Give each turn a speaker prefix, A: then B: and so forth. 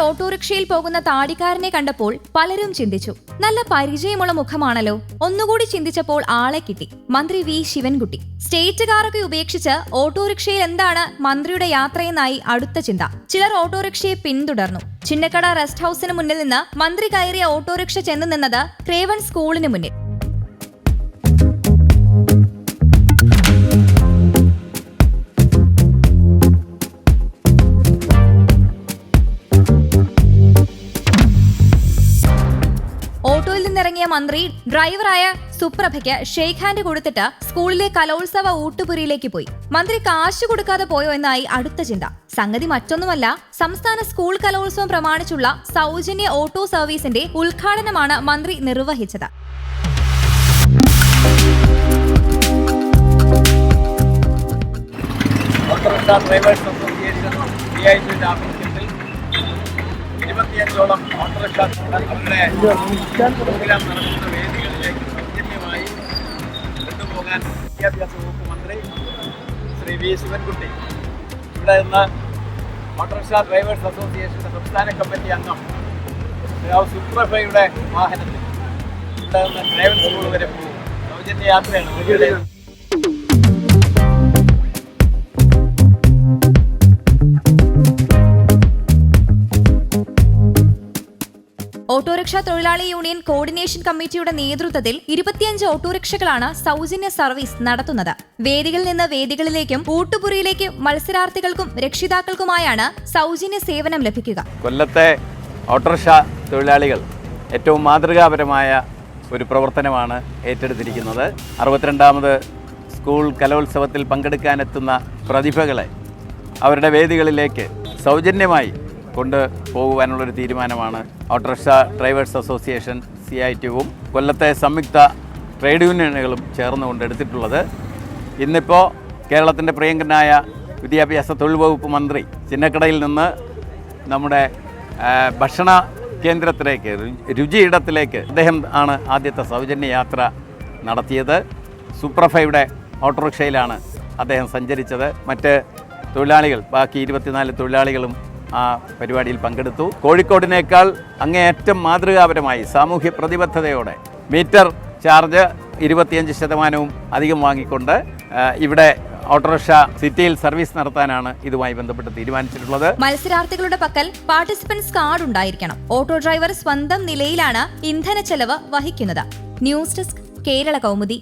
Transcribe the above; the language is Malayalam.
A: ഓട്ടോറിക്ഷയിൽ പോകുന്ന താടിക്കാരനെ കണ്ടപ്പോൾ പലരും ചിന്തിച്ചു. നല്ല പരിചയമുള്ള മുഖമാണല്ലോ. ഒന്നുകൂടി ചിന്തിച്ചപ്പോൾ ആളെ കിട്ടി. മന്ത്രി വി. ശിവൻകുട്ടി. സ്റ്റേറ്റ് കാറൊക്കെ ഉപേക്ഷിച്ച് ഓട്ടോറിക്ഷയിൽ എന്താണ് മന്ത്രിയുടെ യാത്രയെന്നായി അടുത്ത ചിന്ത. ചിലർ ഓട്ടോറിക്ഷയെ പിന്തുടർന്നു. ചിന്നക്കട റെസ്റ്റ് ഹൌസിന് മുന്നിൽ നിന്ന് മന്ത്രി കയറിയ ഓട്ടോറിക്ഷ ചെന്നു നിന്നത് ക്രേവൺ സ്കൂളിന് മുന്നിൽ. നിന്നിറങ്ങിയ മന്ത്രി ഡ്രൈവറായ സുപ്രഭയ്ക്ക് ഷെയ്ക്ക് ഹാൻഡ് കൊടുത്തിട്ട് സ്കൂളിലെ കലോത്സവ ഊട്ടുപുരിയിലേക്ക് പോയി. മന്ത്രി കാശ് കൊടുക്കാതെ പോയോ എന്നായി അടുത്ത ചിന്ത. സംഗതി മറ്റൊന്നുമല്ല സംസ്ഥാന സ്കൂൾ കലോത്സവം പ്രമാണിച്ചുള്ള സൗജന്യ ഓട്ടോ സർവീസിന്റെ ഉദ്ഘാടനമാണ് മന്ത്രി നിർവഹിച്ചത്.
B: ഡ്രൈവേഴ്സ് അസോസിയേഷൻ അവരുടെ പ്രോഗ്രാം നടത്തുന്ന വേദികളിലേക്ക് സൗജന്യമായി കൊണ്ടുപോകാൻ വിദ്യാഭ്യാസ വകുപ്പ് മന്ത്രി ശ്രീ വി ശിവൻകുട്ടി ഇവിടെ നിന്ന് ഓട്ടോറിക്ഷ ഡ്രൈവേഴ്സ് അസോസിയേഷന്റെ സംസ്ഥാന കമ്മിറ്റി അംഗം സുപ്രഭയുടെ വാഹനത്തിൽ ഇവിടെ നിന്ന് ഡ്രൈവർ സ്കൂൾ വരെ പോകും സൗജന്യ യാത്രയാണ്.
A: ഓട്ടോറിക്ഷ തൊഴിലാളി യൂണിയൻ കോർഡിനേഷൻ കമ്മിറ്റിയുടെ നേതൃത്വത്തിൽ ഇരുപത്തിയഞ്ച് ഓട്ടോറിക്ഷകളാണ് സൗജന്യ സർവീസ് നടത്തുന്നത്. വേദികളിൽ നിന്ന് വേദികളിലേക്കും ഊട്ടുപുറിയിലേക്ക് മത്സരാർത്ഥികൾക്കും രക്ഷിതാക്കൾക്കുമായാണ് സൗജന്യ സേവനം ലഭിക്കുക.
B: കൊല്ലത്തെ ഓട്ടോറിക്ഷ തൊഴിലാളികൾ ഏറ്റവും മാതൃകാപരമായ ഒരു പ്രവർത്തനമാണ് ഏറ്റെടുത്തിരിക്കുന്നത്. അറുപത്തിരണ്ടാമത് സ്കൂൾ കലോത്സവത്തിൽ പങ്കെടുക്കാനെത്തുന്ന പ്രതിഭകളെ അവരുടെ വേദികളിലേക്ക് സൗജന്യമായി കൊണ്ട് പോകുവാനുള്ളൊരു തീരുമാനമാണ്. Auto rickshaw drivers association C I ടിയും കൊല്ലത്തെ സംയുക്ത ട്രേഡ് യൂണിയനുകളും ചേർന്നുകൊണ്ട് എടുത്തിട്ടുള്ളത്. ഇന്നിപ്പോൾ കേരളത്തിന്റെ പ്രിയങ്കരനായ വിദ്യാഭ്യാസ തൊഴിൽ വകുപ്പ് മന്ത്രി ചിന്നക്കടയിൽ നിന്ന് നമ്മുടെ ഭക്ഷണ കേന്ദ്രത്തിലേക്ക് രുചിയിടത്തിലേക്ക് അദ്ദേഹം ആണ് ആദ്യത്തെ സൗജന്യ യാത്ര നടത്തിയത്. സൂപ്രഫയുടെ ഓട്ടോറിക്ഷയിലാണ് അദ്ദേഹം സഞ്ചരിച്ചത്. മറ്റ് തൊഴിലാളികൾ ബാക്കി ഇരുപത്തിനാല് തൊഴിലാളികളും ആ പരിപാടിയിൽ പങ്കെടുത്തു. കോഴിക്കോടിനേക്കാൾ അങ്ങേയറ്റം മാതൃകാപരമായി സാമൂഹ്യ പ്രതിബദ്ധതയോടെ മീറ്റർ ചാർജ് ഇരുപത്തിയഞ്ച് ശതമാനവും അധികം വാങ്ങിക്കൊണ്ട് ഇവിടെ ഓട്ടോറിക്ഷ സിറ്റിയിൽ സർവീസ് നടത്താനാണ് ഇതുമായി ബന്ധപ്പെട്ട് തീരുമാനിച്ചിട്ടുള്ളത്.
A: മത്സരാർത്ഥികളുടെ പക്കൽ പാർട്ടിസിപ്പൻസ് കാർഡ് ഉണ്ടായിരിക്കണം. ഓട്ടോ ഡ്രൈവർ സ്വന്തം നിലയിലാണ് ഇന്ധന ചെലവ് വഹിക്കുന്നത്. News desk Kerala Kaumudi.